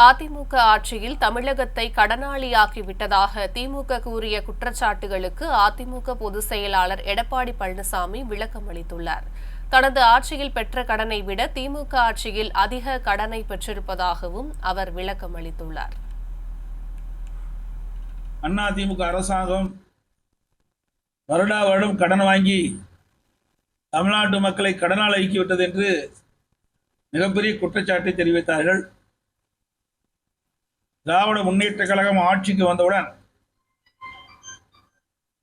அதிமுக ஆட்சியில் தமிழகத்தை கடனாளியாக்கி விட்டதாக திமுக கூறிய குற்றச்சாட்டுகளுக்கு அதிமுக பொதுச் செயலாளர் எடப்பாடி பழனிசாமி விளக்கம் அளித்துள்ளார். தனது ஆட்சியில் பெற்ற கடனை விட திமுக ஆட்சியில் அதிக கடனை பெற்றிருப்பதாகவும் அவர் விளக்கம் அளித்துள்ளார். அண்ணா திமுக அரசாங்கம் வருடா வருடம் கடன் வாங்கி தமிழ்நாட்டு மக்களை கடனால் ஐக்கிவிட்டது என்று மிகப்பெரிய குற்றச்சாட்டை தெரிவித்தார்கள். திராவிட முன்னேற்ற கழகம் ஆட்சிக்கு வந்தவுடன்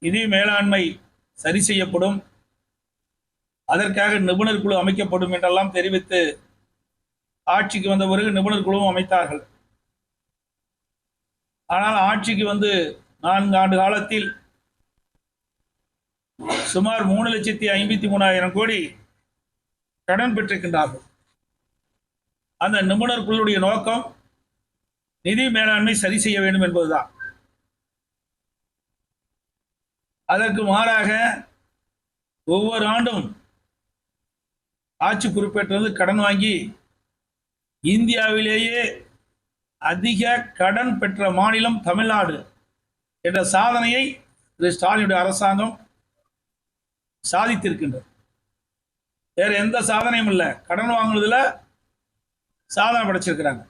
நிதி மேலாண்மை சரி செய்யப்படும். அதற்காக நிபுணர் குழு அமைக்கப்படும் என்றெல்லாம் தெரிவித்து ஆட்சிக்கு வந்த பிறகு நிபுணர் குழுவும் அமைத்தார்கள். ஆனால் ஆட்சிக்கு வந்து நான்கு ஆண்டு காலத்தில் சுமார் மூணு லட்சத்தி ஐம்பத்தி மூணாயிரம் கோடி கடன் பெற்றிருக்கின்றார்கள். அந்த நிபுணர் குழுவுடைய நோக்கம் நிதி மேலாண்மை சரி செய்ய வேண்டும் என்பதுதான். அதற்கு மாறாக ஒவ்வொரு ஆண்டும் ஆட்சி பொறுப்பேற்றது கடன் வாங்கி இந்தியாவிலேயே அதிக கடன் பெற்ற மாநிலம் தமிழ்நாடு என்ற சாதனையை திரு ஸ்டாலினுடைய அரசாங்கம் சாதித்திருக்கின்றது. வேற எந்த சாதனையும் இல்லை. கடன் வாங்குனதுல சாதனை படைச்சிருக்கிறாங்க.